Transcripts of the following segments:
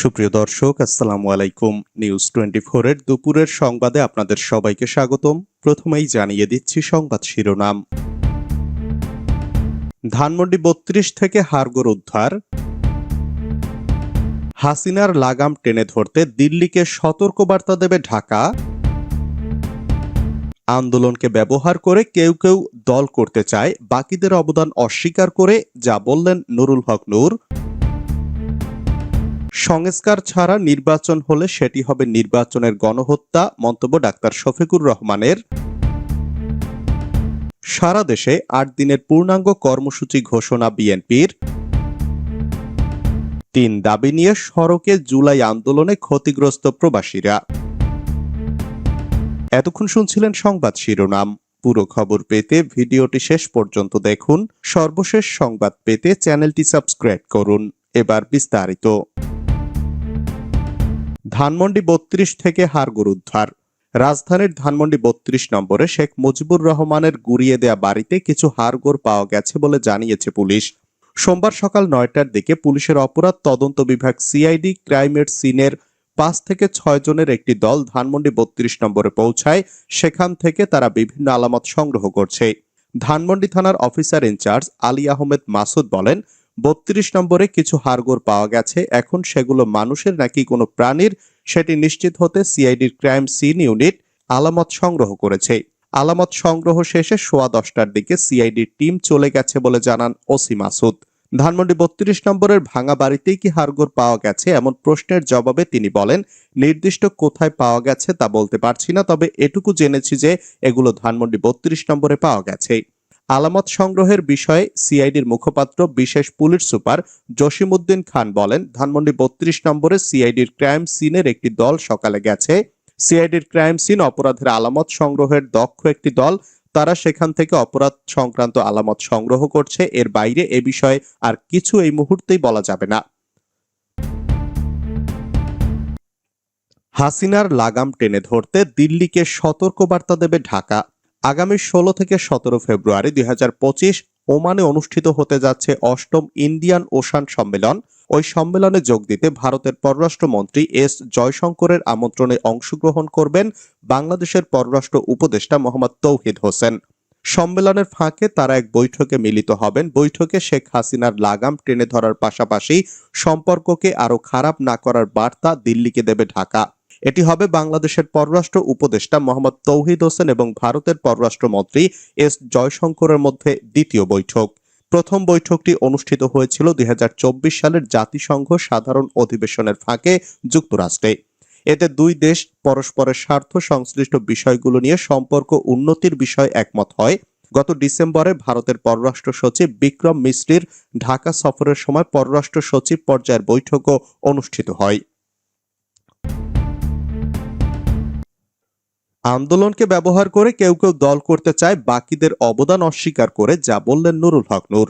সুপ্রিয় দর্শক, আসসালামু আলাইকুম। নিউজ টোয়েন্টি এর দুপুরের সংবাদে আপনাদের সবাইকে স্বাগতম। প্রথমেই জানিয়ে দিচ্ছি সংবাদ শিরোনাম। ধানমন্ডি বত্রিশ থেকে হারগোর উদ্ধার। হাসিনার লাগাম টেনে ধরতে দিল্লিকে সতর্কবার্তা দেবে ঢাকা। আন্দোলনকে ব্যবহার করে কেউ কেউ দল করতে চায়, বাকিদের অবদান অস্বীকার করে, যা বললেন নুরুল হক নূর। সংস্কার ছাড়া নির্বাচন হলে সেটি হবে নির্বাচনের গণহত্যা, মন্তব্য ডাক্তার শফিকুর রহমানের। সারা দেশে আট দিনের পূর্ণাঙ্গ কর্মসূচি ঘোষণা বিএনপির। তিন দাবি নিয়ে সড়কে জুলাই আন্দোলনে ক্ষতিগ্রস্ত প্রবাসীরা। এতক্ষণ শুনছিলেন সংবাদ শিরোনাম। পুরো খবর পেতে ভিডিওটি শেষ পর্যন্ত দেখুন। সর্বশেষ সংবাদ পেতে চ্যানেলটি সাবস্ক্রাইব করুন। এবার বিস্তারিত। ধানমন্ডি বত্রিশ থেকে হারগুর উদ্ধার। রাজধানীর ধানমন্ডি বত্রিশ নম্বরে শেখ মুজিবুর রহমানের গুড়িয়ে দেয়া বাড়িতে কিছু হাড়গোড় পাওয়া গেছে বলে জানিয়েছে পুলিশ। সোমবার সকাল নয়টার দিকে পুলিশের অপরাধ তদন্ত বিভাগ সিআইডি ক্রাইমের সিনের পাঁচ থেকে ছয় জনের একটি দল ধানমন্ডি বত্রিশ নম্বরে পৌঁছায়, সেখান থেকে তারা বিভিন্ন আলামত সংগ্রহ করছে। ধানমন্ডি থানার officer in charge Ali Ahmed Masud বলেন বত্রিশ নম্বরে কিছু হাড়গোড় পাওয়া গেছে। এখন সেগুলো মানুষের নাকি কোনো প্রাণীর? সেটি নিশ্চিত হতে সিআইডির ক্রাইম সিন ইউনিট আলামত সংগ্রহ করেছে। আলামত সংগ্রহ শেষে সোয়া দশটার দিকে সিআইডির টিম চলে গেছে বলে জানান ওসি মাসুদ। ধানমন্ডি বত্রিশ নম্বরের ভাঙা বাড়িতেই কি হাড়গোড় পাওয়া গেছে এমন প্রশ্নের জবাবে তিনি বলেন, নির্দিষ্ট কোথায় পাওয়া গেছে তা বলতে পারছি না, তবে এটুকু জেনেছি যে এগুলো ধানমন্ডি বত্রিশ নম্বরে পাওয়া গেছে। আলামত সংগ্রহের বিষয়ে সিআইডির মুখপাত্র, বিশেষ পুলিশ সুপার জসিমউদ্দিন খান বলেন, ধানমন্ডি বত্রিশ নম্বরে সিআইডির ক্রাইম সিনের একটি দল সকালে গেছে। সিআইডির ক্রাইম সিন অপরাধের আলামত সংগ্রহের দক্ষ একটি দল। তারা সেখান থেকে অপরাধ সংক্রান্ত আলামত সংগ্রহ করছে। এর বাইরে এ বিষয়ে আর কিছু এই মুহূর্তেই বলা যাবে না। হাসিনার লাগাম টেনে ধরতে দিল্লিকে সতর্কবার্তা দেবে ঢাকা। আগামী ষোলো থেকে সতেরো ফেব্রুয়ারি দুই হাজার পঁচিশ ওমানে অনুষ্ঠিত হতে যাচ্ছে অষ্টম ইন্ডিয়ান ওশান সম্মেলন। ওই সম্মেলনে যোগ দিতে ভারতের পররাষ্ট্রমন্ত্রী এস জয়শঙ্করের আমন্ত্রণে অংশগ্রহণ করবেন বাংলাদেশের পররাষ্ট্র উপদেষ্টা মোহাম্মদ তৌহিদ হোসেন। সম্মেলনের ফাঁকে তারা এক বৈঠকে মিলিত হবেন। বৈঠকে শেখ হাসিনার লাগাম টেনে ধরার পাশাপাশি সম্পর্ককে আরও খারাপ না করার বার্তা দিল্লিকে দেবে ঢাকা। এটি হবে বাংলাদেশের পররাষ্ট্র উপদেষ্টা মোহাম্মদ তৌহিদ হোসেন এবং ভারতের পররাষ্ট্রমন্ত্রী এস জয়শঙ্করের মধ্যে দ্বিতীয় বৈঠক। প্রথম বৈঠকটি অনুষ্ঠিত হয়েছিল দুই হাজার চব্বিশ সালের জাতিসংঘ সাধারণ অধিবেশনের ফাঁকে যুক্তরাষ্ট্রে। এতে দুই দেশ পরস্পরের স্বার্থ সংশ্লিষ্ট বিষয়গুলো নিয়ে সম্পর্ক উন্নতির বিষয়ে একমত হয়। গত ডিসেম্বরে ভারতের পররাষ্ট্র সচিব বিক্রম মিশ্রির ঢাকা সফরের সময় পররাষ্ট্র সচিব পর্যায়ের বৈঠকও অনুষ্ঠিত হয়। আন্দোলনকে ব্যবহার করে কেউ কেউ দল করতে চায়, বাকিদের অবদান অস্বীকার করে, যা বললেন নুরুল হক নূর।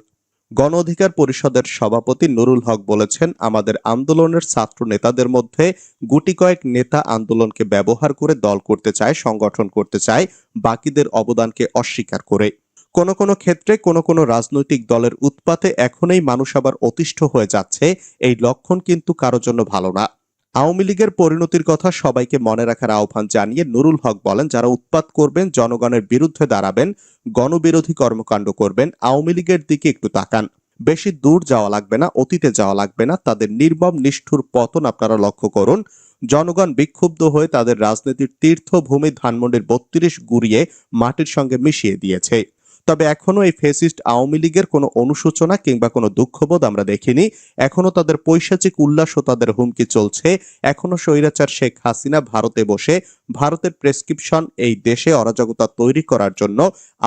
গণ অধিকার পরিষদের সভাপতি নুরুল হক বলেছেন, আমাদের আন্দোলনের ছাত্র নেতাদের মধ্যে গুটি কয়েক নেতা আন্দোলনকে ব্যবহার করে দল করতে চায়, সংগঠন করতে চায়, বাকিদের অবদানকে অস্বীকার করে। কোন কোন ক্ষেত্রে কোন কোন রাজনৈতিক দলের উৎপাতে এখনই মানুষ আবার অতিষ্ঠ হয়ে যাচ্ছে, এই লক্ষণ কিন্তু কারও জন্য ভালো না। আওয়ামী লীগের পরিণতির কথা সবাইকে মনে রাখার আহ্বান জানিয়ে নুরুল হক বলেন, যারা উৎপাত করবেন, জনগণের বিরুদ্ধে দাঁড়াবেন, গণবিরোধী কর্মকাণ্ড করবেন, আওয়ামী লীগের দিকে একটু তাকান। বেশি দূর যাওয়া লাগবে না, অতীতে যাওয়া লাগবে না, তাদের নির্মম, নিষ্ঠুর পতন আপনারা লক্ষ্য করুন। জনগণ বিক্ষুব্ধ হয়ে তাদের রাজনীতির তীর্থভূমি ধানমন্ডির বত্রিশ গুড়িয়ে মাটির সঙ্গে মিশিয়ে দিয়েছে। তবে এখনও এই ফেসিস্ট আওয়ামী লীগের কোনো অনুশোচনা কিংবা কোনো দুঃখবোধ আমরা দেখিনি। এখনও তাদের পৈশাচিক উল্লাস ও তাদের হুমকি চলছে। এখনও স্বৈরাচার শেখ হাসিনা ভারতে বসে। ভারতের প্রেসক্রিপশন এই দেশে অরাজকতা তৈরি করার জন্য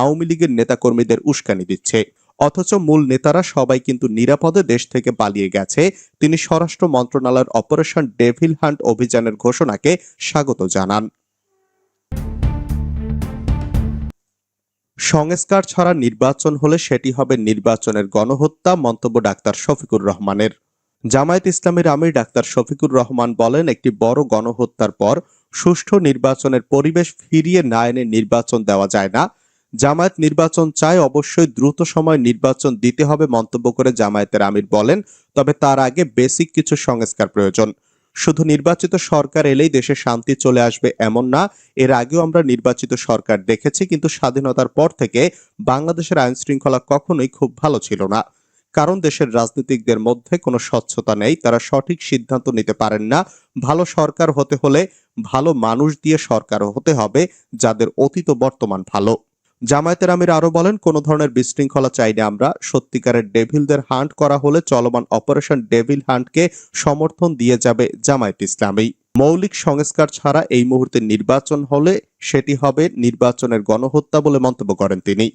আওয়ামী লীগের নেতাকর্মীদের উস্কানি দিচ্ছে। অথচ মূল নেতারা সবাই কিন্তু নিরাপদে দেশ থেকে পালিয়ে গেছে। তিনি স্বরাষ্ট্র মন্ত্রণালয়ের অপারেশন ডেভিল হান্ট অভিযানের ঘোষণাকে স্বাগত জানান। সংস্কার ছাড়া নির্বাচন হলে সেটি হবে নির্বাচনের গণহত্যা, মন্তব্য ডাক্তার শফিকুর রহমানের। জামায়াত ইসলামের আমির ডাক্তার শফিকুর রহমান বলেন, একটি বড় গণহত্যার পর সুষ্ঠু নির্বাচনের পরিবেশ ফিরিয়ে না এনে নির্বাচন দেওয়া যায় না। জামায়াত নির্বাচন চায় অবশ্যই দ্রুত সময় নির্বাচন দিতে হবে, মন্তব্য করে জামায়াতের আমির বলেন, তবে তার আগে বেসিক কিছু সংস্কার প্রয়োজন। শুধু নির্বাচিত সরকার এলেই দেশে শান্তি চলে আসবে এমন না। এর আগেও আমরা নির্বাচিত সরকার দেখেছি, কিন্তু স্বাধীনতার পর থেকে বাংলাদেশের আইন শৃঙ্খলা কখনোই খুব ভালো ছিল না। কারণ দেশের রাজনীতিকদের মধ্যে কোনো স্বচ্ছতা নেই, তারা সঠিক সিদ্ধান্ত নিতে পারেন না। ভালো সরকার হতে হলে ভালো মানুষ দিয়ে সরকার হতে হবে, যাদের অতীত বর্তমান ভালো। জামায়াতের আমির আরও বলেন, কোন ধরনের বিশৃঙ্খলা চাই না আমরা সত্যিকারের ডেভিলদের হান্ট করা হলে চলমান অপারেশন ডেভিল হান্টকে সমর্থন দিয়ে যাবে জামায়াত ইসলামী। মৌলিক সংস্কার ছাড়া এই মুহূর্তে নির্বাচন হলে সেটি হবে নির্বাচনের গণহত্যা বলে মন্তব্য করেন তিনি।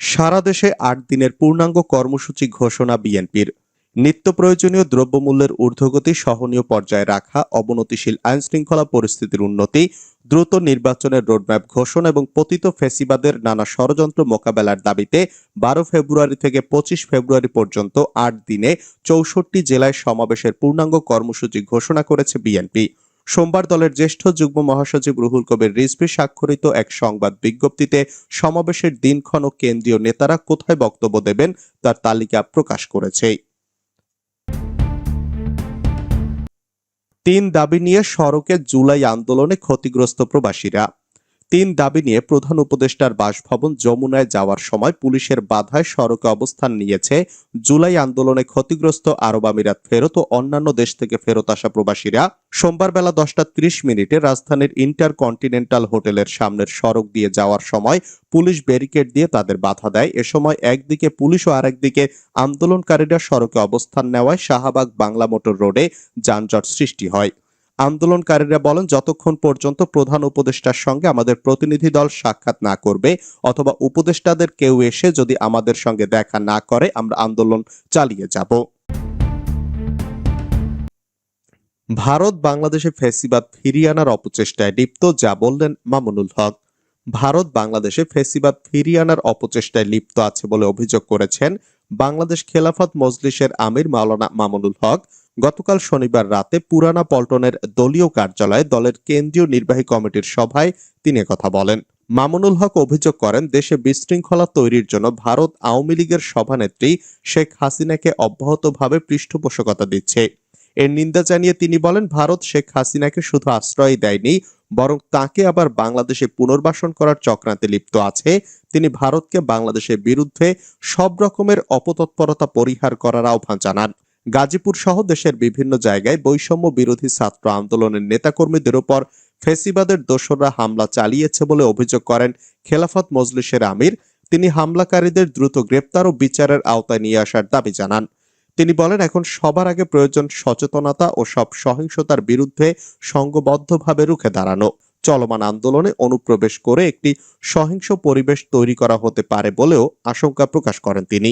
সারা দেশে আট দিনের পূর্ণাঙ্গ কর্মসূচি ঘোষণা বিএনপির। নিত্য প্রয়োজনীয় দ্রব্যমূল্যের ঊর্ধ্বগতি সহনীয় পর্যায়ে রাখা, অবনতিশীল আইন শৃঙ্খলা পরিস্থিতির উন্নতি, দ্রুত নির্বাচনের রোডম্যাপ ঘোষণা এবং পতিত ফেসিবাদের নানা ষড়যন্ত্র মোকাবেলার দাবিতে বারো ফেব্রুয়ারি থেকে পঁচিশ ফেব্রুয়ারি পর্যন্ত আট দিনে চৌষট্টি জেলায় সমাবেশের পূর্ণাঙ্গ কর্মসূচি ঘোষণা করেছে বিএনপি। সোমবার দলের জ্যেষ্ঠ যুগ্ম মহাসচিব রুহুল কবির রিজভি স্বাক্ষরিত এক সংবাদ বিজ্ঞপ্তিতে সমাবেশের দিনক্ষণ ও কেন্দ্রীয় নেতারা কোথায় বক্তব্য দেবেন তার তালিকা প্রকাশ করেছে। তিন দাবি নিয়ে সড়কে জুলাই আন্দোলনে ক্ষতিগ্রস্ত প্রবাসীরা। তিন দাবি নিয়ে প্রধান উপদেষ্টার বাসভবন যমুনায় যাওয়ার সময় পুলিশের বাধায় সড়কে অবস্থান নিয়েছে জুলাই আন্দোলনে ক্ষতিগ্রস্ত আরব আমিরাত ফেরত ও অন্যান্য দেশ থেকে ফেরত আসা প্রবাসীরা সোমবার বেলা দশটা ত্রিশ মিনিটে রাজধানীর ইন্টার কন্টিনেন্টাল হোটেলের সামনের সড়ক দিয়ে যাওয়ার সময় পুলিশ ব্যারিকেড দিয়ে তাদের বাধা দেয়। এ সময় একদিকে পুলিশ ও আরেকদিকে আন্দোলনকারীরা সড়কে অবস্থান নেওয়ায় শাহবাগ বাংলা মোটর রোডে যানজট সৃষ্টি হয়। আন্দোলনকারীরা বলেন, যতক্ষণ পর্যন্ত প্রধান উপদেষ্টার সঙ্গে আমাদের প্রতিনিধি দল সাক্ষাৎ না করবে অথবা উপদেষ্টাদের কেউ এসে যদি আমাদের সঙ্গে দেখা না করে, আমরা আন্দোলন চালিয়ে যাব। ভারত বাংলাদেশে ফেসিবাদ ফিরিয়ে আনার অপচেষ্টায় লিপ্ত, যা বললেন মামুনুল হক। ভারত বাংলাদেশে ফেসিবাদ ফিরিয়ে আনার অপচেষ্টায় লিপ্ত আছে বলে অভিযোগ করেছেন বাংলাদেশ খেলাফত মজলিসের আমির মাওলানা মামুনুল হক। গতকাল শনিবার রাতে পুরানা পল্টনের দলীয় কার্যালয়ে দলের কেন্দ্রীয় নির্বাহী কমিটির সভায় তিনি কথা বলেন। মামুনুল হক অভিযোগ করেন, দেশে বিশৃঙ্খলা তৈরির জন্য ভারত আওয়ামী লীগের সভানেত্রী শেখ হাসিনাকে অব্যাহতভাবে পৃষ্ঠপোষকতা দিচ্ছে। এর নিন্দা জানিয়ে তিনি বলেন, ভারত শেখ হাসিনাকে শুধু আশ্রয় দেয়নি, বরং তাকে আবার বাংলাদেশে পুনর্বাসন করার চক্রান্তে লিপ্ত আছে। তিনি ভারতকে বাংলাদেশের বিরুদ্ধে সব রকমের অপতৎপরতা পরিহার করার আহ্বান জানান। গাজীপুর সহ দেশের বিভিন্ন জায়গায় বৈষম্য বিরোধী ছাত্র আন্দোলনের নেতাকর্মীদের উপর ফেসিবাদের দোসররা হামলা চালিয়েছে বলে অভিযোগ করেন খেলাফত মজলিসের আমির। তিনি হামলাকারীদের দ্রুত গ্রেপ্তার ও বিচারের আওতায় নিয়ে আসার দাবি জানান। তিনি বলেন, এখন সবার আগে প্রয়োজন সচেতনতা ও সব সহিংসতার বিরুদ্ধে সংঘবদ্ধভাবে রুখে দাঁড়ানো। চলমান আন্দোলনে অনুপ্রবেশ করে একটি সহিংস পরিবেশ তৈরি করা হতে পারে বলেও আশঙ্কা প্রকাশ করেন তিনি।